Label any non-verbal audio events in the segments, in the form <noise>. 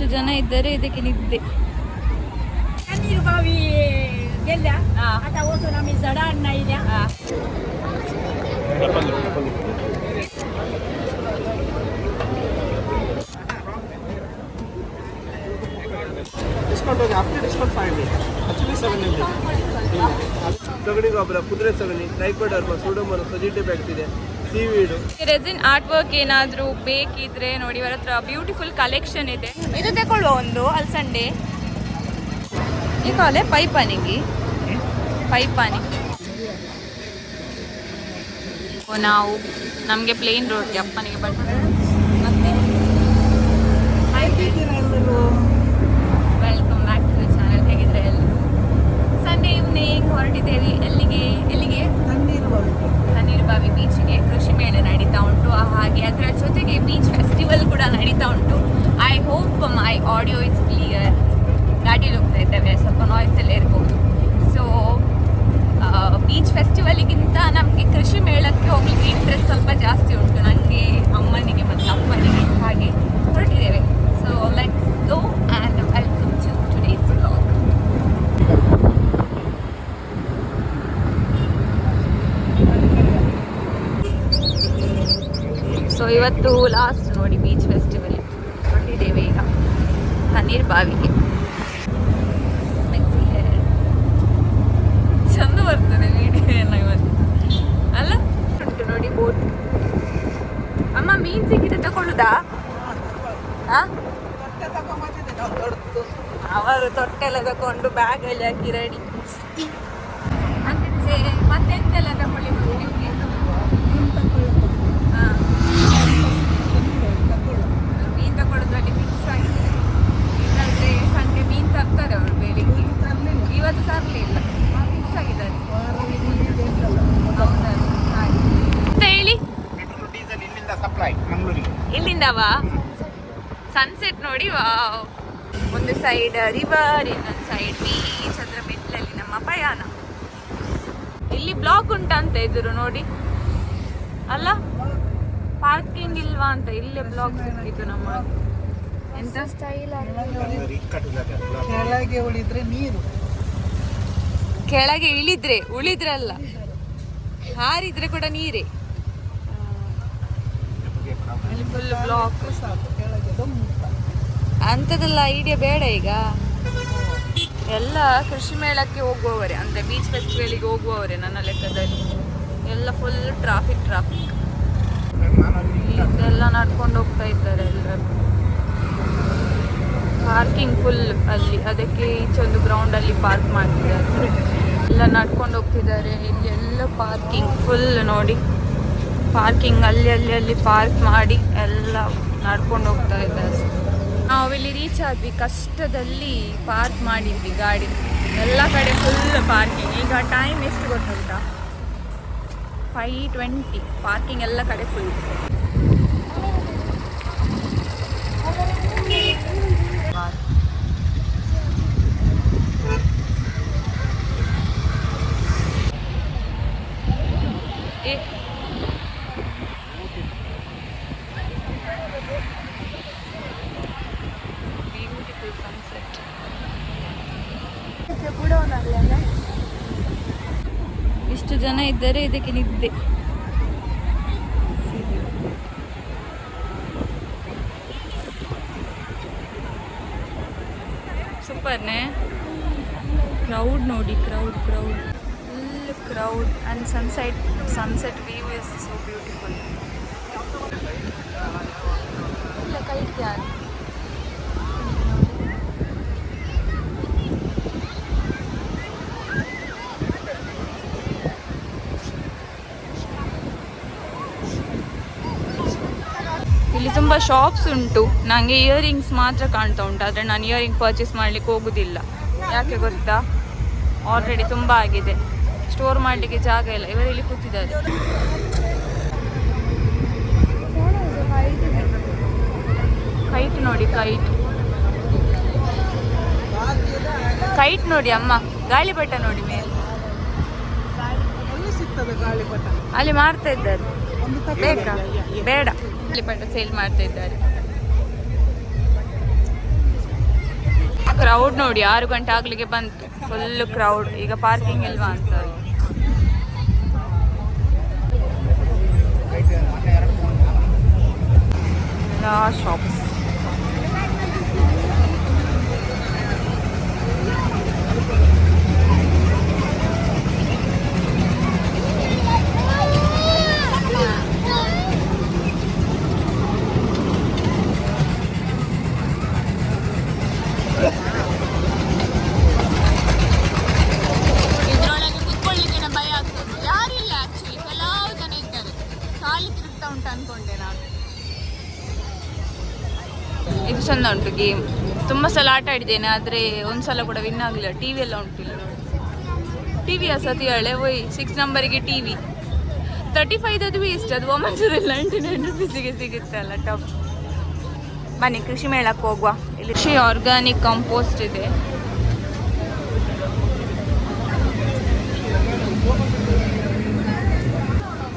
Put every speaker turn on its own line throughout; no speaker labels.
ಇಷ್ಟು ಜನ ಇದ್ದಾರೆ ಇದಕ್ಕೆ ನಿದ್ದೆ
ನೀರು ಬಾವಿ ಗೆಲ್ಲ?
ಹಾ.
ಅದ ಓಸು ನಮಗೆ ಜಡ ಅಣ್ಣ ಇದೆ
ಡಿಸ್ಕೌಂಟ್ ಹೋಗಿ after discount five hundred actually seven hundred ಸಗಣಿ ಗೊಬ್ಬರ ಕುದುರೆ ಸಗಣಿ trichoderma pseudomonas ಸೊಜಿಟಿ bacteria seaweed
resin art work ಏನಾದರೂ ಬೇಕಿದ್ರೆ ನೋಡಿ ಇವರ ಹತ್ರ ಬ್ಯೂಟಿಫುಲ್ ಕಲೆಕ್ಷನ್ ಇದೆ. ಇದು ತಗೊಳ್ಳುವ ಒಂದು ಅಲ್ಸಂಡೆ ಈ ಕಾಲೆ ಪೈಪಾನಿಗೆ ಪೈಪ್ ಓ, ನಾವು ನಮಗೆ ಪ್ಲೇನ್ ರೋಡ್ಗೆ ಅಪ್ಪನಿಗೆ ಬಟ್ ಮತ್ತೆ ವೆಲ್ಕಮ್ ಬ್ಯಾಕ್ ಟು ಚಾನಲ್ ಹೇಗಿದ್ರೆ ಎಲ್ಲ ಸಂಡೇ ಈವ್ನಿಂಗ್ ಹೊರಟಿದ್ದೇವೆ ಎಲ್ಲಿಗೆ ಎಲ್ಲಿಗೆ ತಣ್ಣೀರು ಬಾವಿ ಬೀಚ್ಗೆ ಕೃಷಿ ಮೇಳ ನಡೀತಾ ಉಂಟು. ಹಾಗೆ ಅದರ ಜೊತೆಗೆ ಬೀಚ್ ಫೆಸ್ಟಿವಲ್ ಕೂಡ ನಡೀತಾ ಉಂಟು. I hope my audio is clear ಗಾಡಿಯಲ್ಲಿ ಹೋಗ್ತಾ ಇದ್ದೇವೆ. ಸ್ವಲ್ಪ ನಾಯ್ಸ್ ಎಲ್ಲ ಇರ್ಬೋದು. ಸೊ ಬೀಚ್ ಫೆಸ್ಟಿವಲಿಗಿಂತ ನಮಗೆ ಕೃಷಿ ಮೇಳಕ್ಕೆ ಹೋಗ್ಲಿಕ್ಕೆ ಇಂಟ್ರೆಸ್ಟ್ ಸ್ವಲ್ಪ ಜಾಸ್ತಿ ಉಂಟು. ನನಗೆ ಅಮ್ಮನಿಗೆ ಮತ್ತು ಅಪ್ಪನಿಗೆ ಹಾಗೆ ಹೊರಟಿದ್ದೇವೆ. So let's go and welcome to today's blog ಇವತ್ತು ಲಾಸ್ಟ್ ನೋಡಿ ಬೀಚ್ ಫೆಸ್ಟಿವಲ್ ಹೊರಟಿದ್ದೇವೆ ಈಗ. ತಣ್ಣೀರ್ ಬಾವಿಗೆ. ಚಂದ ಬರ್ತದೆ ವಿಡಿಯೋ ಎಲ್ಲ ಇವತ್ತು. ಅಲ್ಲ? ಉಂಟು ನೋಡಿ ಬೋಟ್ ಅಮ್ಮ ಮೀನ್ ಸಿಕ್ಕಿದ್ರೆ ತಗೊಳ್ಳುದಾ? ಅವರು ತೊಟ್ಟೆಲ್ಲ ತಗೊಂಡು ಬ್ಯಾಗ್ ಅಲ್ಲಿ ಹಾಕಿ ರೆಡಿ ಅಂದ್ರೆ ಮತ್ತೆಂತೆಲ್ಲ ತಗೊಳ್ಳಿ ನಿಮಗೆ ಹಾ ಮೀನ್ ತಗೊಳ್ಳೋದ್ರಲ್ಲಿ ಫಿಕ್ಸ್ ಆಗಿದೆ ಇಲ್ಲಾಂದ್ರೆ ಸಂಡೆ ಮೀನ್ ತರ್ತಾರೆ ಅವರು ಬೆಳಿಗ್ಗೆ ಇವತ್ತು ತರಲಿಲ್ಲ. ಫಿಕ್ಸ್ ಆಗಿದ್ದಾರೆ ಹೇಳಿ.
ಸಪ್ಲೈ ಮಂಗಳೂರಿಗೆ.
ಇಲ್ಲಿಂದವಾ? ಸನ್ಸೆಟ್ ನೋಡಿ ವಾವ್ ಒಂದು ಸೈಡ್ ರಿವರ್ ಇನ್ನೊಂದು ಸೈಡ್ ಬೀಚ್ ಅದರ ಮಿಡ್ಲಲ್ಲಿ ನಮ್ಮ ಪ್ರಯಾಣ ಇಲ್ಲಿ ಬ್ಲಾಕ್ ಉಂಟಂತ ಎದುರು ನೋಡಿ. ಅಲ್ಲ? ಪಾರ್ಕಿಂಗ್ ಇಲ್ವಾ ಅಂತ ಇಲ್ಲೇ ಬ್ಲಾಕ್ ಸಿಕ್ಕಿತ್ತು ನಮ್ಮ. ಎಂತ? ಸ್ಟೈಲ್
ಕೆಳಗೆ ಉಳಿದ್ರೆ ನೀರು.
ಕೆಳಗೆ ಇಳಿದ್ರೆ ಉಳಿದ್ರಲ್ಲ. ಹಾರಿದ್ರೆ ಕೂಡ ನೀರೇ. ಅಂಥದ್ದೆಲ್ಲ ಐಡಿಯಾ ಬೇಡ ಈಗ. ಎಲ್ಲ ಕೃಷಿ ಮೇಳಕ್ಕೆ ಹೋಗುವವರೇ ಅಂದರೆ ಬೀಚ್ ಫೆಸ್ಟಿವಲಿಗೆ ಹೋಗುವವರೇ ನನ್ನ ಲೆಕ್ಕದಲ್ಲಿ. ಎಲ್ಲ ಫುಲ್ ಟ್ರಾಫಿಕ್ ಟ್ರಾಫಿಕ್ ಎಲ್ಲ ನಡ್ಕೊಂಡು ಹೋಗ್ತಾ ಇದ್ದಾರೆ ಎಲ್ಲರೂ. ಪಾರ್ಕಿಂಗ್ ಫುಲ್ ಅಲ್ಲಿ ಅದಕ್ಕೆ ಈಚೊಂದು ಒಂದು ಗ್ರೌಂಡಲ್ಲಿ ಪಾರ್ಕ್ ಮಾಡ್ತಿದ್ದಾರೆ. ಎಲ್ಲ ನಡ್ಕೊಂಡು ಹೋಗ್ತಿದ್ದಾರೆ. ಇಲ್ಲಿ ಎಲ್ಲ ಪಾರ್ಕಿಂಗ್ ಫುಲ್ ನೋಡಿ. ಪಾರ್ಕಿಂಗ್ ಅಲ್ಲಿ ಅಲ್ಲಿ ಅಲ್ಲಿ ಪಾರ್ಕ್ ಮಾಡಿ ಎಲ್ಲ ನಡ್ಕೊಂಡು ಹೋಗ್ತಾ ಇದ್ದಾರೆ. ನಾವು ಇಲ್ಲಿ ರೀಚ್ ಆದ್ವಿ. ಕಷ್ಟದಲ್ಲಿ ಪಾರ್ಕ್ ಮಾಡಿದ್ವಿ ಗಾಡಿ. ಎಲ್ಲ ಕಡೆ ಫುಲ್ ಪಾರ್ಕಿಂಗ್ ಈಗ ಟೈಮ್ ಎಷ್ಟು ಗೊತ್ತುಂಟಾ? ಫೈ ಟ್ವೆಂಟಿ ಪಾರ್ಕಿಂಗ್ ಎಲ್ಲ ಕಡೆ ಫುಲ್ ಏ ಬ್ಯೂಟಿಫುಲ್ ಸನ್ಸೆಟ್ ಇಷ್ಟು ಜನ ಇದ್ದಾರೆ ಇದಕ್ಕೆ ನಿದ್ದೆ ಸೂಪರ್ನೇ ಕ್ರೌಡ್ ನೋಡಿ crowd crowd full crowd and sunset sunset view is so beautiful ಇಲ್ಲ ಕೈಟ್ ಯಾರು ಇಲ್ಲಿ ತುಂಬ ಶಾಪ್ಸ್ ಉಂಟು. ನನಗೆ ಇಯರಿಂಗ್ಸ್ ಮಾತ್ರ ಕಾಣ್ತಾ ಉಂಟು. ಆದರೆ ನಾನು ಇಯರಿಂಗ್ ಪರ್ಚೇಸ್ ಮಾಡಲಿಕ್ಕೆ ಹೋಗುದಿಲ್ಲ. ಯಾಕೆ ಗೊತ್ತಾ? ಆಲ್ರೆಡಿ ತುಂಬ ಆಗಿದೆ. ಸ್ಟೋರ್ ಮಾಡಲಿಕ್ಕೆ ಜಾಗ ಇಲ್ಲ. ಇವರು ಇಲ್ಲಿ ಕೂತಿದ್ದಾರೆ? ಕೈಟ್ ನೋಡಿ ಕೈಟ್ ಕೈಟ್ ನೋಡಿ ಅಮ್ಮ. ಗಾಳಿಪಟ ನೋಡಿ ಮೇಲೆ. ಅಲ್ಲಿ ಮಾಡ್ತಾ ಇದ್ದಾರೆ. ಬೇಕಾ? ಬೇಡ. ಗಾಳಿಪಟ ಸೇಲ್ ಮಾಡ್ತಾ ಇದ್ದಾರೆ. ಕ್ರೌಡ್ ನೋಡಿ, ಆರು ಗಂಟೆ ಆಗ್ಲಿಕ್ಕೆ ಬಂತು. ಫುಲ್ ಕ್ರೌಡ್ ಈಗ ಪಾರ್ಕಿಂಗ್ ಇಲ್ವಾ ಅಂತ. ಶಾಪ್ಸ್ ಇದ್ರೊಳಗೆ ಅನ್ಕೊಂಡೆ ನಾನು. ಇದು ಚಂದ ಉಂಟು ಗೇಮ್ ತುಂಬ ಸಲ ಆಟ ಆಡಿದ್ದೇನೆ, ಆದರೆ ಒಂದು ಸಲ ಕೂಡ ವಿನ್ ಆಗಲಿಲ್ಲ. ಟಿ ವಿ ಎಲ್ಲ ಉಂಟಿಲ್ಲ. ಟಿ ವಿ ಸತಿ ಹಳೆ ಒಯ್ ಸಿಕ್ಸ್ ನಂಬರಿಗೆ ಟಿ ವಿ ತರ್ಟಿ ಅದು ವೇಸ್ಟ್ ಅದು ಒಮ್ಮೆ ನೈಂಟಿ ನೈನ್ ರುಪೀಸಿಗೆ ಸಿಗುತ್ತೆ ಅಲ್ಲ ಟಾಪ್ ಬನ್ನಿ, ಕೃಷಿ ಮೇಳಕ್ಕೆ ಹೋಗುವ. ಇಲ್ಲಿ ಕೃಷಿ ಆರ್ಗಾನಿಕ್ ಕಂಪೋಸ್ಟ್ ಇದೆ.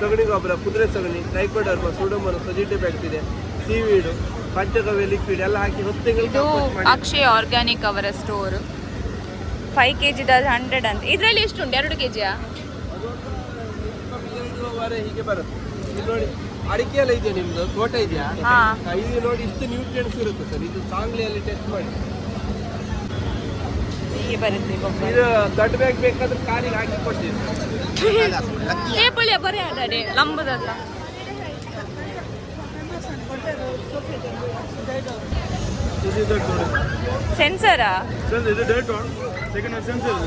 ಸಗಣಿ ಗೊಬ್ಬರ ಕುದುರೆ ಸಗಣಿ ಟ್ರೈಕೋಡರ್ಮ ಸೂಡೋಮೋನ ಸೊಜಿಟಿ ಬ್ಯಾಕ್ಟ್ ಇದೆ ಸೀವೀಡು ಪಂಚಗವ್ಯ ಲಿಕ್ವಿಡ್ ಎಲ್ಲ ಹಾಕಿ ಹತ್ತು ತಿಂಗಳು
ಅಕ್ಷಯ್ ಆರ್ಗ್ಯಾನಿಕ್ ಅವರ store five K G hundred ಅಂತ. ಇದರಲ್ಲಿ ಎಷ್ಟು ಉಂಟು? ಎರಡು ಕೆ ಜಿಯಾ
ವಾರ ಹೀಗೆ ಬರುತ್ತೆ. ನೋಡಿ ಅಡಿಕೆ ಎಲ್ಲ ಇದೆಯಾ ನಿಮ್ದು? ತೋಟ ಇದೆಯಾ.
ಹಾ,
ಇದು ನೋಡಿ ಇಷ್ಟು ನ್ಯೂಟ್ರಿಯೆಂಟ್ಸ್ ಇರುತ್ತೆ ಸರ್. ಇದು ಸಾಂಗ್ಲಿಯಲ್ಲಿ ಟೆಸ್ಟ್ ಮಾಡಿ.
ಹೀಗೆ ಬರುತ್ತೆ ಗೊಬ್ಬರ
ಇದು ದೊಡ್ಡ ಬ್ಯಾಗ್ ಬೇಕಾದ್ರೆ ಕಾಲಿಗೆ ಹಾಕಿ ಕೊಡ್ತೀವಿ
ಏ ಪುಳಿಯ ಬರೀ ಅದೇ ಲಂಬದಲ್ಲ.
ಇದು
ಸೆನ್ಸರಾ
sensor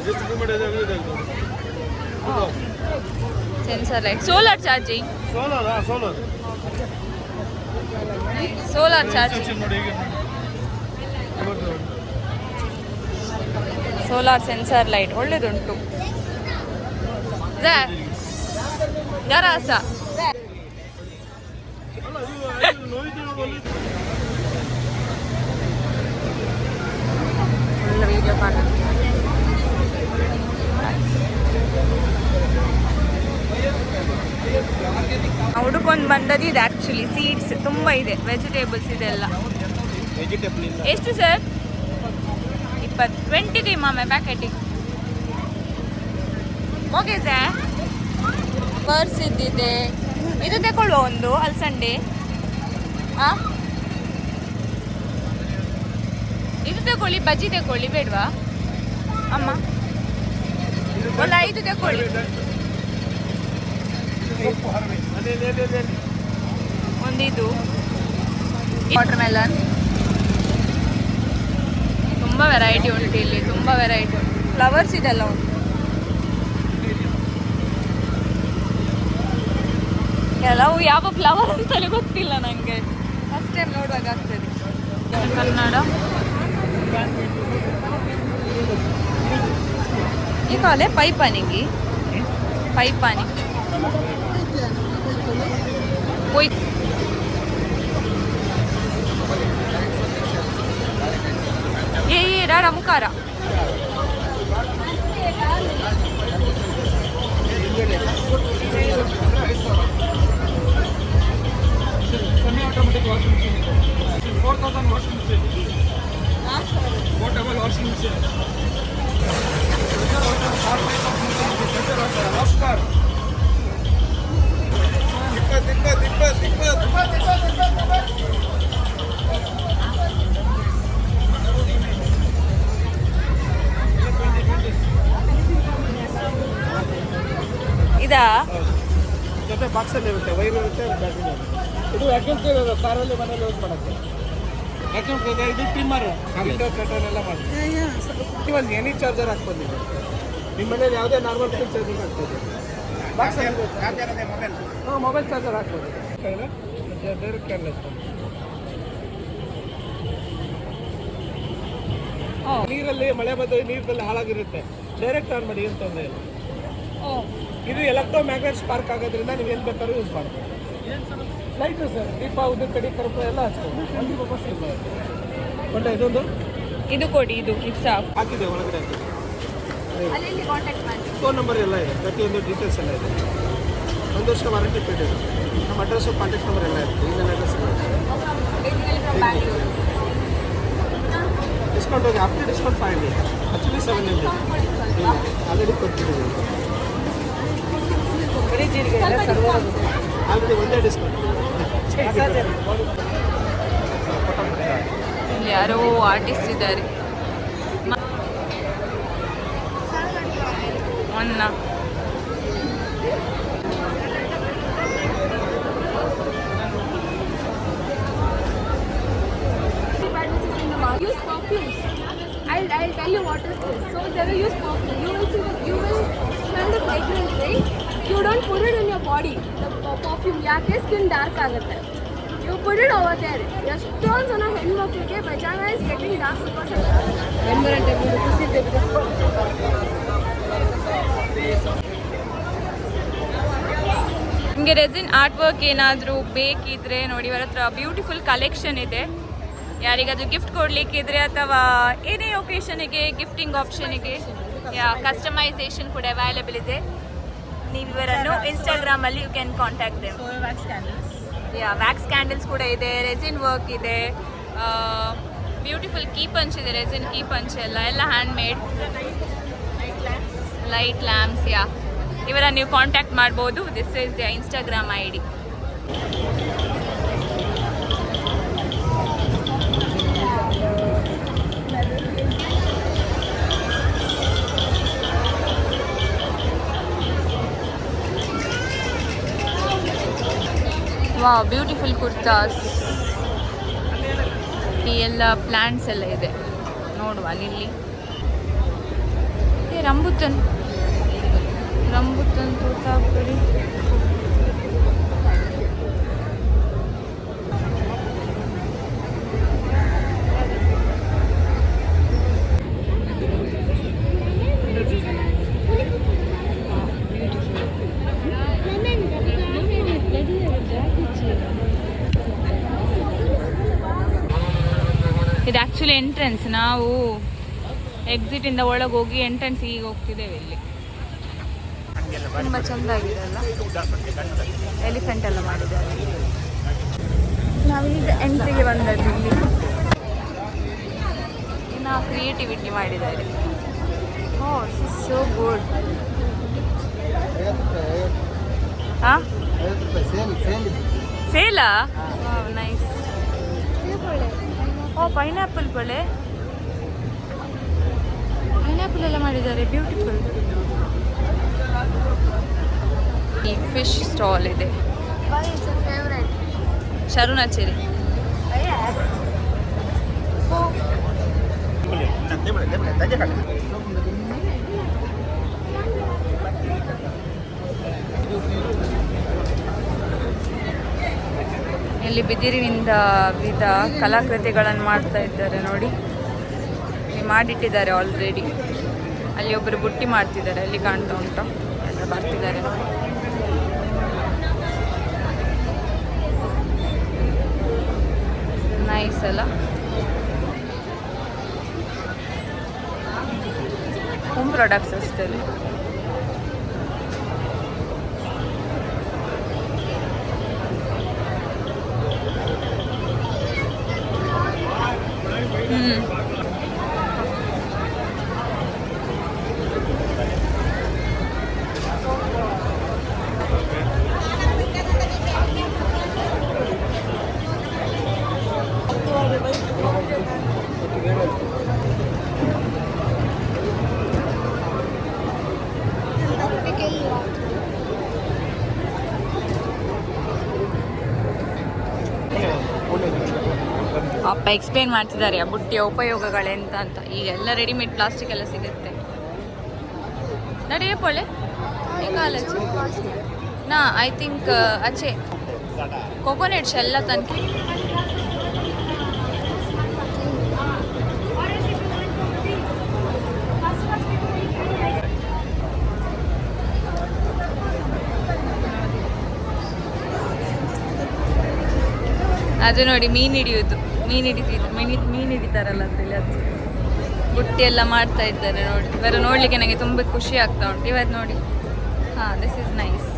sensor light solar charging
solar solar
solar charging
ನೋಡಿ ಈಗ.
ಸೋಲಾರ್ ಸೆನ್ಸರ್ ಲೈಟ್ ಒಳ್ಳೇದುಂಟು. ಗರಾಸ ವಿಡಿಯೋ ಕಾಣುತ್ತೆ ಹುಡುಕೊಂಡು ಬಂದದ್ದು ಇದೆ ಆ್ಯಕ್ಚುಲಿ ಸೀಡ್ಸ್ ತುಂಬ ಇದೆ. ವೆಜಿಟೇಬಲ್ಸ್ ಇದೆಲ್ಲ ಎಷ್ಟು ಸರ್? ಇಪ್ಪತ್ತು. ಟ್ವೆಂಟಿಗೆ ಮಾಮೆ ಪ್ಯಾಕೆಟಿಗೆ ಮುಗಿದೆ ಪರ್ಸ್ ಇದ್ದಿದೆ ಇದು ತಗೊಳ್ಳುವ ಒಂದು ಅಲ್ಸಂಡೆ ಆ? ಇದು ತಗೊಳ್ಳಿ, ಬಜ್ಜಿ ತಗೊಳ್ಳಿ, ಬೇಡವಾ? ಅಮ್ಮ. ಒಂದು ಐದು ತಗೊಳ್ಳಿ. ಒಂದಿದು ವಾಟರ್ ಮೆಲನ್ ತುಂಬ ವೆರೈಟಿ ಉಂಟು ಇಲ್ಲಿ, ತುಂಬ ವೆರೈಟಿ ಉಂಟು. ಫ್ಲವರ್ಸ್ ಇದೆಲ್ಲ ಉಂಟು. ಕೆಲವು ಯಾವ ಫ್ಲವರ್ ಅಂತಲೇ ಗೊತ್ತಿಲ್ಲ ನನಗೆ ಫಸ್ಟ್ ಟೈಮ್ ನೋಡುವಾಗ ಆಗ್ತದೆ. ಕನ್ನಡ? ಈ ಕಾಲೇ ಪೈಪಾನಿಗೆ. ಪೈಪಾನಿ. ಹೋಯ್ ಏ ಏ ರಾಡ ಮುಖಾರ.
Semi automatic washing machine four thousand washing machine portable washing machine ನಮಸ್ಕಾರ ಇಪ್ಪತ್ತು ಇಪ್ಪತ್ತು ಇಪ್ಪತ್ತು ಇಪ್ಪತ್ತು
ಇದಾ
ಜೊತೆ ಬಾಕ್ಸಲ್ಲಿ ಇರುತ್ತೆ ವೈರ್ ಇರುತ್ತೆ ಬ್ಯಾಟ್ರಿ ಇರುತ್ತೆ ಇದು ವ್ಯಾಕ್ಯೂಮ್ ಕ್ಲೀನರ್ ಕಾರಲ್ಲಿ ಮನೇಲಿ ಯೂಸ್ ಮಾಡೋಕ್ಕೆ. ವ್ಯಾಕ್ಯೂಮ್ ಕ್ಲೀನರ್ ಇದು ಟಿಮ್ಮರ್ ವಿಂಡೋ ಕಟರ್ ಎಲ್ಲ ಮಾಡಿ ಒಂದು ಎನಿ ಚಾರ್ಜರ್ ಹಾಕ್ಬೋದು ನೀವು. ನಿಮ್ಮ ಮನೇಲಿ ಯಾವುದೇ ನಾರ್ಮಲ್ ಫೋನ್ ಚಾರ್ಜರ್ ಹಾಕ್ಬೋದು.
ಮೊಬೈಲ್
ಹಾಂ ಮೊಬೈಲ್ ಚಾರ್ಜರ್ ಹಾಕ್ಬೋದು. ಡೈರೆಕ್ಟ್ ಕ್ಯಾನ್
ಓ
ನೀರಲ್ಲಿ ಮಳೆ ಬಂದರೆ ನೀರಲ್ಲಿ ಹಾಳಾಗಿರುತ್ತೆ. ಡೈರೆಕ್ಟ್ ಆನ್ ಮಾಡಿ ಏನು ತೊಂದರೆ ಇಲ್ಲ.
ಓ.
ಇದು ಎಲೆಕ್ಟ್ರೋ ಮ್ಯಾಗ್ನೆಟ್ ಸ್ಪಾರ್ಕ್ ಆಗೋದ್ರಿಂದ ನೀವು ಎಲ್ಲಿ ಬೇಕಾದ್ರೂ ಯೂಸ್ ಮಾಡ್ಬೋದು. ಲೈಟು ಸರ್ ದೀಪ ಉದ್ದು ಕಡಿ ಕರ್ಪ ಎಲ್ಲ ಹಚ್ಕೊಂಡು ಒಂದು ಒಳ್ಳೆ ಇದೊಂದು
ಇದು ಕೊಡಿ ಇದು. ಇದು ಸಾಕು
ಹಾಕಿದೆ ಒಳಗಡೆ ಹಾಕಿದೆ. ಫೋನ್ ನಂಬರ್ ಎಲ್ಲ ಇದೆ. ಪ್ರತಿಯೊಂದು ಡೀಟೇಲ್ಸ್ ಎಲ್ಲ ಇದೆ. ಒಂದು ವರ್ಷ ವಾರಂಟಿ ಪೀರಿಯಡ್ ಇದೆ ನಮ್ಮ ಅಡ್ರೆಸ್ಸು ಕಾಂಟ್ಯಾಕ್ಟ್ ನಂಬರ್ ಎಲ್ಲ ಇರುತ್ತೆ ಇಮೇಲ್ ಅಡ್ರೆಸ್ ಎಲ್ಲ ಇದೆ. ಡಿಸ್ಕೌಂಟ್ ಹೋಗಿ after discount five hundred actually seven hundred already ಕೊಟ್ಟಿದ್ದೀವಿ. ಆಲ್ರೆಡಿ ಒಂದೇ ಡಿಸ್ಕೌಂಟ್
ಯಾರೋ ಆರ್ಟಿಸ್ಟ್ ಇದ್ದಾರೆ
ಅನ್ನ. I'll, tell you what is. So they will use perfume. You will see you will smell the fragrance, right? You don't put it in. The per- perfume ಯಾಕೆ skin dark ಆಗುತ್ತೆ. You put it over there ಎಷ್ಟೊಂದು ಜನ ಹೆಣ್ಮಕ್ಳಿಗೆ ಬಜಾನ is getting dark because
ನಿಮಗೆ resin art work ಏನಾದರೂ ಬೇಕಿದ್ರೆ ನೋಡಿ, ಇವರ ಹತ್ರ ಬ್ಯೂಟಿಫುಲ್ ಕಲೆಕ್ಷನ್ ಇದೆ. ಯಾರಿಗಾದ್ರೂ ಗಿಫ್ಟ್ ಕೊಡಲಿಕ್ಕಿದ್ರೆ ಅಥವಾ ಏನೇ ಒಕೇಶನಿಗೆ ಗಿಫ್ಟಿಂಗ್ ಆಪ್ಷನಿಗೆ ಯಾ ಕಸ್ಟಮೈಸೇಷನ್ ಕೂಡ ಅವೈಲೇಬಲ್ ಇದೆ. ನೀವು ಇವರನ್ನು ಇನ್ಸ್ಟಾಗ್ರಾಮ್ ಅಲ್ಲಿ you can contact them yeah wax candles ಕೂಡ ಇದೆ ರೆಸಿನ್ ವರ್ಕ್ ಇದೆ. ಬ್ಯೂಟಿಫುಲ್ ಕೀ ಪಂಚ್ ಇದೆ ರೆಸಿನ್ ಕೀ ಪಂಚ್ ಎಲ್ಲ ಎಲ್ಲ hand made light lamps yeah ಇವರ ನೀವು ಕಾಂಟ್ಯಾಕ್ಟ್ ಮಾಡ್ಬೋದು. This is the Instagram I D wow beautiful kurtas ಈ ಎಲ್ಲ ಪ್ಲ್ಯಾಂಟ್ಸ್ ಎಲ್ಲ ಇದೆ. ನೋಡುವ ಇಲ್ಲಿ. ಏ ರಂಬುತನ್ ರಂಬುತನ್ ತೋತಾಪುರಿ ಇದು ಆ್ಯಕ್ಚುಲಿ ಎಂಟ್ರೆನ್ಸ್ ನಾವು ಎಕ್ಸಿಟ್ ಇಂದ ಒಳಗೆ ಹೋಗಿ ಎಂಟ್ರೆನ್ಸ್ ಈಗ ಹೋಗ್ತಿದ್ದೇವೆ ಇಲ್ಲಿ. ತುಂಬ ಚಂದ ಆಗಿದೆ ಅಲ್ಲ? ಎಲಿಫೆಂಟ್ ಎಲ್ಲ ಮಾಡಿದ್ದಾರೆ. ನಾವೀಗ ಎಂಟ್ರಿಗೆ ಬಂದದ್ದು ಇಲ್ಲಿ. ಇನ್ನು ಕ್ರಿಯೇಟಿವಿಟಿ ಮಾಡಿದ್ದಾರೆ. ಓ ಸೋ ಗುಡ್ ಹಾಂ. ಸೇಲಾ ನೈಸ್ ಓ ಪೈನಾಪಲ್ ಬಳೆ ಪೈನಾಪಲ್ ಎಲ್ಲ ಮಾಡಿದ್ದಾರೆ ಬ್ಯೂಟಿಫುಲ್ ಈ ಫಿಶ್ ಸ್ಟಾಲ್ ಇದೆ
ಫೇವ್ರೆಟ್
ಶರುಣಾಚೇರಿ ಇಲ್ಲಿ ಬಿದಿರಿನಿಂದ ವಿಧ ಕಲಾಕೃತಿಗಳನ್ನು ಮಾಡ್ತಾ ಇದ್ದಾರೆ ನೋಡಿ. ಇಲ್ಲಿ ಮಾಡಿಟ್ಟಿದ್ದಾರೆ ಆಲ್ರೆಡಿ ಅಲ್ಲಿ ಒಬ್ಬರು ಬುಟ್ಟಿ ಮಾಡ್ತಿದ್ದಾರೆ, ಅಲ್ಲಿ ಕಾಣ್ತಾ ಉಂಟು. ಬರ್ತಿದ್ದಾರೆ ನೈಸ್ ಅಲ್ಲ? ಹೋಮ್ ಪ್ರಾಡಕ್ಟ್ಸ್ ಅಷ್ಟೇ ಅಪ್ಪ ಎಕ್ಸ್ಪ್ಲೇನ್ ಮಾಡ್ತಿದ್ದಾರೆ ಆ ಬುಟ್ಟಿಯ ಉಪಯೋಗಗಳೆಂತ ಅಂತ. ಈಗ ಎಲ್ಲ ರೆಡಿಮೇಡ್ ಪ್ಲಾಸ್ಟಿಕ್ ಎಲ್ಲ ಸಿಗುತ್ತೆ. ನಡೆಯ ಪೊಳೆ? ಕಾಲೇಜ್? ನಾ ಐ ಥಿಂಕ್ ಆಚೆ. ಕೋಕೋನಟ್ ಎಲ್ಲ ತನಕ ಅದು ನೋಡಿ, ಮೀನು ಹಿಡಿಯೋದು ಮೀನು ಹಿಡಿತಿದ್ದು ಮೀನು ಮೀನು ಹಿಡಿತಾರಲ್ಲ ಅದರಲ್ಲಿ ಅದು. ಬುಟ್ಟಿ ಎಲ್ಲ ಮಾಡ್ತಾ ಇದ್ದಾರೆ ನೋಡಿ. ಇವರು ನೋಡಲಿಕ್ಕೆ ನನಗೆ ತುಂಬ ಖುಷಿ ಆಗ್ತಾ ಉಂಟು. ಇವತ್ತು ನೋಡಿ. ಹಾಂ ದಿಸ್ ಇಸ್ ನೈಸ್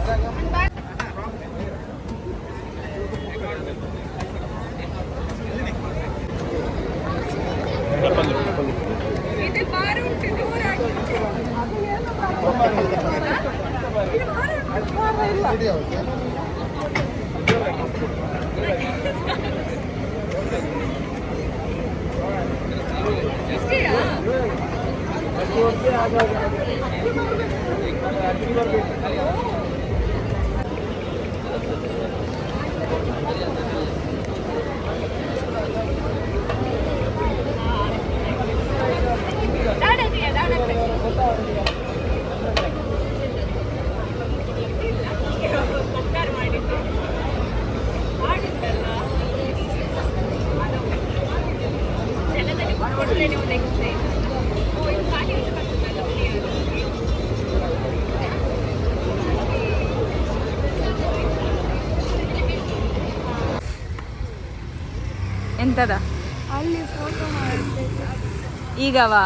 ಈಗವಾ?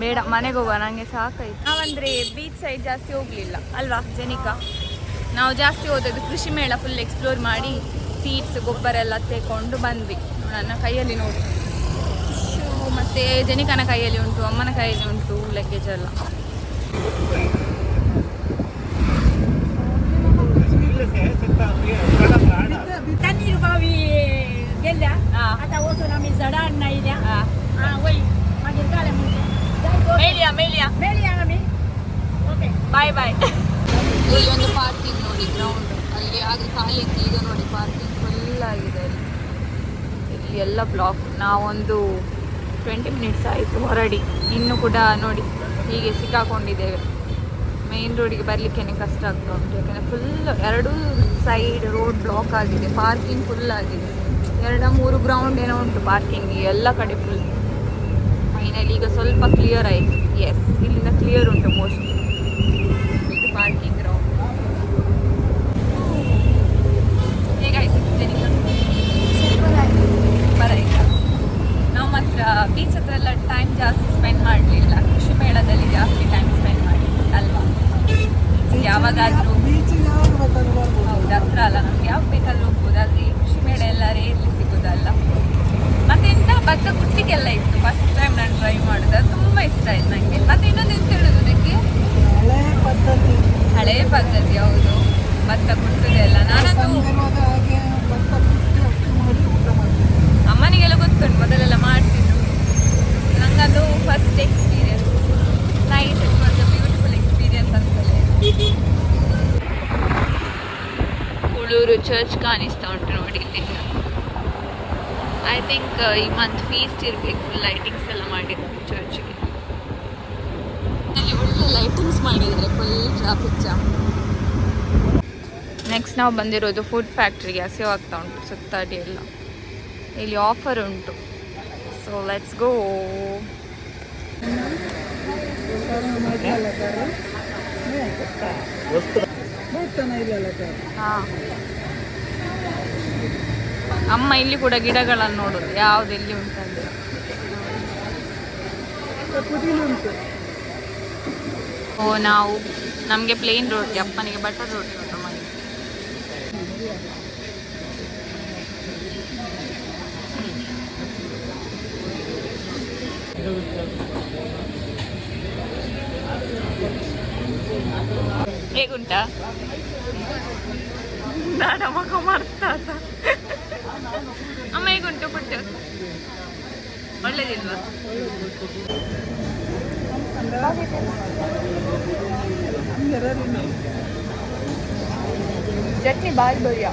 ಬೇಡ ಮನೆಗೆ ಹೋಗುವ ನನಗೆ ಸಾಕಾಯ್ತು. ನಾವಂದ್ರೆ ಬೀಚ್ ಸೈಡ್ ಜಾಸ್ತಿ ಹೋಗ್ಲಿಲ್ಲ ಅಲ್ವಾ ಜನಿಕಾ? ನಾವು ಜಾಸ್ತಿ ಹೋದದ್ದು ಕೃಷಿ ಮೇಳ ಫುಲ್ ಎಕ್ಸ್ಪ್ಲೋರ್ ಮಾಡಿ ಸೀಡ್ಸ್ ಗೊಬ್ಬರ ಎಲ್ಲ ತೆಕೊಂಡು ಬಂದ್ವಿ. ನನ್ನ ಕೈಯಲ್ಲಿ ನೋಡಿ. ಮತ್ತೆ ಜನಿಕನ ಕೈಯಲ್ಲಿ ಉಂಟು ಅಮ್ಮನ ಕೈಯಲ್ಲಿ ಉಂಟು ಲಗೇಜ್ ಎಲ್ಲ.
ತಣ್ಣೀರು ಬಾವಿ
ಎಲ್ಲ
ಅಥವಾ ನಮಗೆ ಜಡ ಅಣ್ಣ ಇದೆಯಾ
ಹಾ.
ಒಯ್
ಮೇಲಿಯಾ ಮೇಲಿಯಾ
ಮೇಲಿಯಾ ಮಮ್ಮಿ ಓಕೆ
ಬಾಯ್ ಬಾಯ್ ಇಲ್ಲಿ ಒಂದು ಪಾರ್ಕಿಂಗ್ ನೋಡಿ ಗ್ರೌಂಡ್ ಅಲ್ಲಿ ಆಗ ಖಾಲಿ ಇತ್ತು ಈಗ ನೋಡಿ ಪಾರ್ಕಿಂಗ್ ಫುಲ್ ಆಗಿದೆ ಇಲ್ಲಿ ಎಲ್ಲ ಬ್ಲಾಕ್ ನಾವೊಂದು ಟ್ವೆಂಟಿ ಮಿನಿಟ್ಸ್ ಆಯಿತು ಹೊರಡಿ. ಇನ್ನು ಕೂಡ ನೋಡಿ ಹೀಗೆ ಸಿಕ್ಕಾಕೊಂಡಿದ್ದೇವೆ. ಮೇನ್ ರೋಡಿಗೆ ಬರಲಿಕ್ಕೆ ಕಷ್ಟ ಆಗ್ತಾ ಉಂಟು. ಯಾಕೆಂದರೆ ಫುಲ್ ಎರಡೂ ಸೈಡ್ ರೋಡ್ ಬ್ಲಾಕ್ ಆಗಿದೆ. ಪಾರ್ಕಿಂಗ್ ಫುಲ್ ಆಗಿದೆ. ಎರಡು ಮೂರು ಗ್ರೌಂಡ್ ಏನೋ ಉಂಟು ಪಾರ್ಕಿಂಗ್ ಎಲ್ಲ ಕಡೆ ಫುಲ್ ಫೈನಲಿ ಈಗ ಸ್ವಲ್ಪ ಕ್ಲಿಯರ್ ಆಯಿತು. ಎಸ್ ಇಲ್ಲಿಂದ ಕ್ಲಿಯರ್ ಉಂಟು ಮೋಸ್ಟ್ಲಿ ಇದು ಪಾರ್ಕಿಂಗ್ ಗ್ರೌಂಡ್ ಹೇಗಾಯ್ತು? ಆಯ್ತಾ ನಾವು ಮಾತ್ರ ಬೀಚ್ ಹತ್ರ ಎಲ್ಲ ಟೈಮ್ ಜಾಸ್ತಿ ಸ್ಪೆಂಡ್ ಮಾಡಲಿಲ್ಲ. ಕೃಷಿ ಮೇಳದಲ್ಲಿ ಜಾಸ್ತಿ ಟೈಮ್ ಸ್ಪೆಂಡ್ ಮಾಡಿ ಅಲ್ವಾ? ಯಾವಾಗಾದರೂ ಹೌದು ಹತ್ರ ಅಲ್ಲ ನಮ್ಗೆ ಯಾವಾಗ ಬೇಕಾದ್ರೂ ಹೋಗ್ಬೋದು. ಆದರೆ ಕೃಷಿ ಮೇಳ ಎಲ್ಲ ರೇರ್ಲಿ ಸಿಗೋದಲ್ಲ. ಮತ್ತೆ ಎಂತ ಭತ್ತ ಕುಟ್ಟಿಗೆಲ್ಲ ಇತ್ತು. ಫಸ್ಟ್ ಟೈಮ್ ನಾನು ಟ್ರೈ ಮಾಡಿದೆ. ಅದು ತುಂಬ ಇಷ್ಟ ಆಯ್ತು ನನಗೆ ಮತ್ತೆ ಇನ್ನೊಂದು ಎಂತ ಹೇಳೋದು ಅದಕ್ಕೆ? ಹಳೆ ಪದ್ಧತಿ. ಹೌದು. ಭತ್ತ ಕುಟ್ಟುದೆಲ್ಲ ನಾನು ಅಮ್ಮನಿಗೆಲ್ಲ ಗೊತ್ತುಂಟು ಮೊದಲೆಲ್ಲ ಮಾಡ್ತಿದ್ರು. ನಂಗದು first experience night it was a beautiful experience ಅಂತಲೇ. ಉಳೂರು ಚರ್ಚ್ ಕಾಣಿಸ್ತಾ ಉಂಟು. ಐ ಥಿಂಕ್ ಈ ಮಂತ್ ಫೀಸ್ಟ್ ಇರಬೇಕು. ಲೈಟಿಂಗ್ಸ್ ಎಲ್ಲ ಮಾಡಿದ್ರು ಚರ್ಚ್ಗೆ ಅಲ್ಲಿ ಒಳ್ಳೆ ಲೈಟಿಂಗ್ಸ್ ಮಾಡಿದರೆ ಫುಲ್ ಟ್ರಾಫಿಕ್ ಜಾಮ್ ನೆಕ್ಸ್ಟ್ ನಾವು ಬಂದಿರೋದು ಫುಡ್ ಫ್ಯಾಕ್ಟ್ರಿಗೆ ಹಸಿವು ಆಗ್ತಾ ಉಂಟು ಸುತ್ತಾಡಿ ಎಲ್ಲ. ಇಲ್ಲಿ ಆಫರ್ ಉಂಟು. ಸೊ ಲೆಟ್ಸ್ ಗೋ ಹಾಂ. ಅಮ್ಮ ಇಲ್ಲಿ ಕೂಡ ಗಿಡಗಳನ್ನು ನೋಡೋದು, ಯಾವ್ದು ಎಲ್ಲಿ ಉಂಟಂತ ಓ, ನಾವು ನಮಗೆ ಪ್ಲೇನ್ ರೋಟಿ ಅಪ್ಪನಿಗೆ ಬಟರ್ ರೋಟಿ ಉಂಟು ಮಾಡಿ ಹೇಗುಂಟಾ? ನಾಡ ಮಗ ಮಾಡ್ತಾ ಅಮ್ಮ ಹೇಗುಂಟು ಫುಡ್ ಒಳ್ಳೇದಿಲ್ವಾ ಚಟ್ನಿ ಭಾರಿ ಬರಿಯ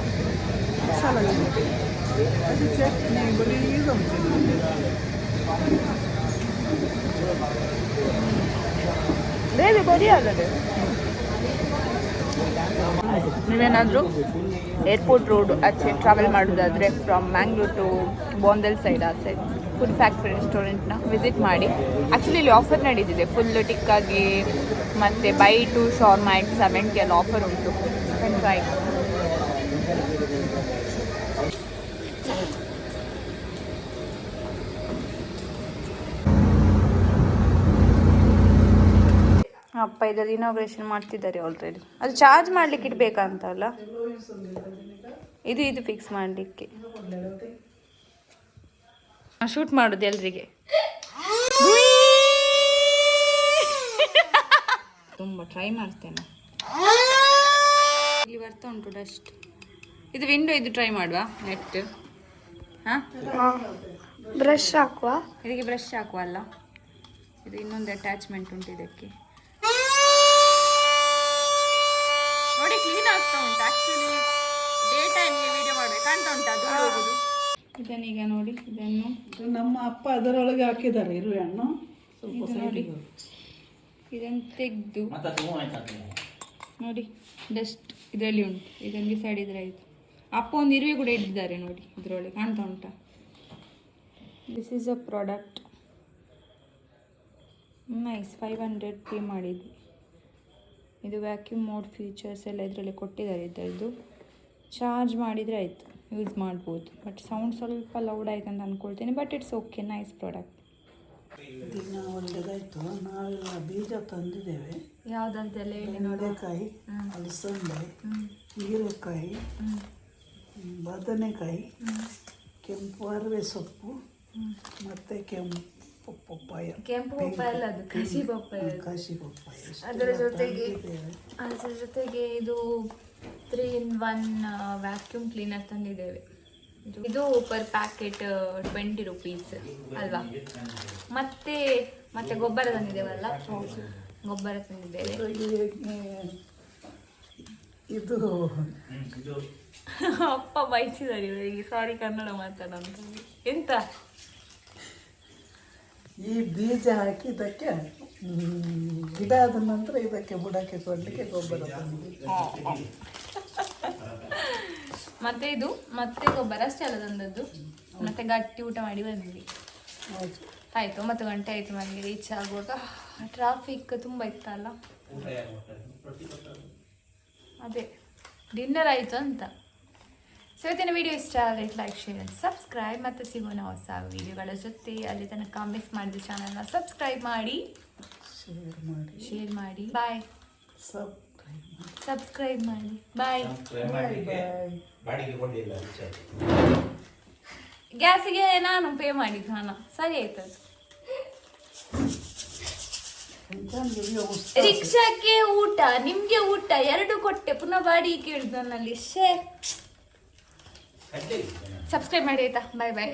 ಬೇರೆ ಬರಿ ಅಲ್ಲದೆ ನೀವೇನಾದರೂ ಏರ್ಪೋರ್ಟ್ ರೋಡ್ ಆಚೆ ಟ್ರಾವೆಲ್ ಮಾಡೋದಾದರೆ ಫ್ರಮ್ ಮ್ಯಾಂಗ್ಳೂರ್ ಟು ಬಾಂದಲ್ ಸೈಡ್ ಆ ಸೈಡ್ ಫುಡ್ ಫ್ಯಾಕ್ಟ್ರಿ ರೆಸ್ಟೋರೆಂಟ್ನ ವಿಸಿಟ್ ಮಾಡಿ. ಆ್ಯಕ್ಚುಲಿ ಇಲ್ಲಿ ಆಫರ್ ನಡೀತಿದೆ. ಫುಲ್ ಟಿಕ್ಕಾಗಿ ಮತ್ತು ಬೈ ಟು ಶಾರ್ಮ್ ಆ್ಯಂಡ್ ಸೆವೆಂಟಿ ಎಲ್ಲ ಆಫರ್ ಉಂಟು. ಟ್ರೈ ಅಪ್ಪ ಇದರಲ್ಲಿ ಇನಾಗ್ರೇಷನ್ ಮಾಡ್ತಿದ್ದಾರೆ ಆಲ್ರೆಡಿ ಅದು ಚಾರ್ಜ್ ಮಾಡ್ಲಿಕ್ಕೆ ಇಡ್ಬೇಕಂತ ಅಲ್ಲ ಇದು ಇದು ಫಿಕ್ಸ್ ಮಾಡಲಿಕ್ಕೆ. ಶೂಟ್ ಮಾಡೋದು ಎಲ್ರಿಗೆ. ತುಂಬ ಟ್ರೈ ಮಾಡ್ತೇನೆ. ಇಲ್ಲಿ ಬರ್ತಾ ಉಂಟು ಡಸ್ಟ್ ಇದು ವಿಂಡೋ ಇದು ಟ್ರೈ ಮಾಡುವ ನೆಟ್ ಹಾಂ?
ಬ್ರಷ್ ಹಾಕುವ.
ಇದಕ್ಕೆ ಬ್ರಷ್ ಹಾಕುವ ಅಲ್ಲ. ಇದು ಇನ್ನೊಂದು ಅಟ್ಯಾಚ್ಮೆಂಟ್ ಉಂಟು ಇದಕ್ಕೆ ನೋಡಿ ಕ್ಲೀನ್ ಆಗ್ತಾ ಉಂಟು ಆಕ್ಚುಲಿ ಡೇ ಟೈಮ್ಗೆ ವಿಡಿಯೋ ಮಾಡ್ಬೇಕು ಕಾಣ್ತಾ ಉಂಟಾ ಅದು ಹೋಗುದು ಇದನ್ನೀಗ ನೋಡಿ ಇದನ್ನು
ನಮ್ಮ ಅಪ್ಪ ಅದರೊಳಗೆ ಹಾಕಿದ್ದಾರೆ ಇರುವೆ ಹಣ್ಣು. ಸ್ವಲ್ಪ
ನೋಡಿ. ಇದನ್ನು ತೆಗೆದು. ನೋಡಿ ಡಸ್ಟ್ ಇದರಲ್ಲಿ ಉಂಟು. ಇದನ್ನು ಬಿಸಾಡಿದ್ರೆ ಆಯಿತು. ಅಪ್ಪ ಒಂದು ಇರುವೆ ಕೂಡ ಇಟ್ಟಿದ್ದಾರೆ ನೋಡಿ ಇದರೊಳಗೆ ಕಾಣ್ತಾ ಉಂಟಾ. This is a product nice five hundred pay ಮಾಡಿದ್ವಿ. ಇದು ವ್ಯಾಕ್ಯೂಮ್ ಮೋಡ್ ಫೀಚರ್ಸ್ ಎಲ್ಲ ಇದರಲ್ಲಿ ಕೊಟ್ಟಿದ್ದಾರೆ ಇದರದ್ದು. ಚಾರ್ಜ್ ಮಾಡಿದರೆ ಆಯಿತು. ಯೂಸ್ ಮಾಡ್ಬೋದು. ಬಟ್ ಸೌಂಡ್ ಸ್ವಲ್ಪ ಲೌಡ್ ಆಯ್ತು ಅಂತ ಅಂದ್ಕೊಳ್ತೀನಿ but it's okay nice product
ದಿನ ಒಳ್ಳೆದಾಯ್ತು ನಾವೆಲ್ಲ ಬೀಜ ತಂದಿದ್ದೇವೆ.
ಯಾವುದಂತೆಲ್ಲ ಹೇಳಿ ನೋಡಿ.
ಬೆಂಡೆಕಾಯಿ ಅಲಸಂದೆ ಹೀರೆಕಾಯಿ ಬದನೆಕಾಯಿ ಕೆಂಪು ಅರವೆ ಸೊಪ್ಪು ಮತ್ತು ಕೆಂಪು ಪಪ್ಪಾಯ.
ಕೆಂಪು ಪಪ್ಪಾಯ ಅಲ್ಲ ಅದು ಕಸಿ ಪಪ್ಪಾಯ.
ಕಾಶಿ ಪಪ್ಪಾಯ.
ಅದರ ಜೊತೆಗೆ. ಅದರ ಜೊತೆಗೆ ಇದು three in one vacuum cleaner ತಂದಿದ್ದೇವೆ. ಇದು- ಪರ್ ಪ್ಯಾಕೆಟ್ ಟ್ವೆಂಟಿ ರುಪೀಸ್ ಅಲ್ವಾ? ಮತ್ತೆ ಮತ್ತೆ ಗೊಬ್ಬರ ತಂದಿದ್ದೇವಲ್ಲ? ಗೊಬ್ಬರ ತಂದಿದ್ದೇವೆ.
ಇದು <laughs>
ಅಪ್ಪ ಬಯಸಿದ್ದಾರೆ ಇವರಿಗೆ. ಸಾರಿ ಕನ್ನಡ ಮಾತಾಡೋದು. ಎಂತ?
ಈ ಬೀಜ ಹಾಕಿ ಇದಕ್ಕೆ ಗಿಡ ಆದ ನಂತರ ಇದಕ್ಕೆ ಬುಡಕ್ಕೆ ಕೊಡಲಿಕ್ಕೆ ಗೊಬ್ಬರ ತಂದಿದ್ದೀವಿ.
ಮತ್ತೆ ಇದು ಮತ್ತೆ ಗೊಬ್ಬರ ಅಷ್ಟೇ ಅಲ್ಲ ತಂದದ್ದು. ಮತ್ತೆ ಗಟ್ಟಿ ಊಟ ಮಾಡಿ ಬಂದ್ವಿ. ಆಯ್ತು ಒಂಬತ್ತು ಗಂಟೆ ಆಯ್ತು ಮನೆಗೆ ರೀಚ್ ಆಗುವಾಗ. ಟ್ರಾಫಿಕ್ ತುಂಬ ಇತ್ತಲ್ಲ? ಅದೇ ಡಿನ್ನರ್ ಆಯಿತು ಅಂತ. ಸೊ ಇವತ್ತಿನ ವಿಡಿಯೋ ಇಷ್ಟ ಆದರೆ ಲೈಕ್ ಶೇರ್ ಸಬ್ಸ್ಕ್ರೈಬ್ ಮತ್ತು ಸಿಗೋಣ ಹೊಸ ವಿಡಿಯೋಗಳ ಜೊತೆ. ಅಲ್ಲಿ ತನಕ ಮಿಸ್ ಮಾಡಿದ ಚಾನಲ್ನ ಸಬ್ಸ್ಕ್ರೈಬ್ ಮಾಡಿ.
ಶೇರ್ ಮಾಡಿ.
ಶೇರ್ ಮಾಡಿ. ಬಾಯ್
ಮಾಡಿ
ಸಬ್ಸ್ಕ್ರೈಬ್ ಮಾಡಿ. ಬಾಯ್
ಬಾಡಿಗೆ ಕೊಡಲಿಲ್ಲ
ಗ್ಯಾಸಿಗೆ ನಾನು ಪೇ ಮಾಡಿದ್ದು ಹಣ. ಸರಿ ಆಯ್ತದು ರಿಕ್ಷಾಕ್ಕೆ ಊಟ ನಿಮ್ಗೆ ಊಟ ಎರಡು ಕೊಟ್ಟೆ. ಪುನಃ ಬಾಡಿಗೆ ಕೇಳಿದ್ದು ನನ್ನಲ್ಲಿ. ಶೇ ಸಬ್ಸ್ಕ್ರೈಬ್ ಮಾಡಿ ಆಯ್ತಾ? ಬಾಯ್ ಬಾಯ್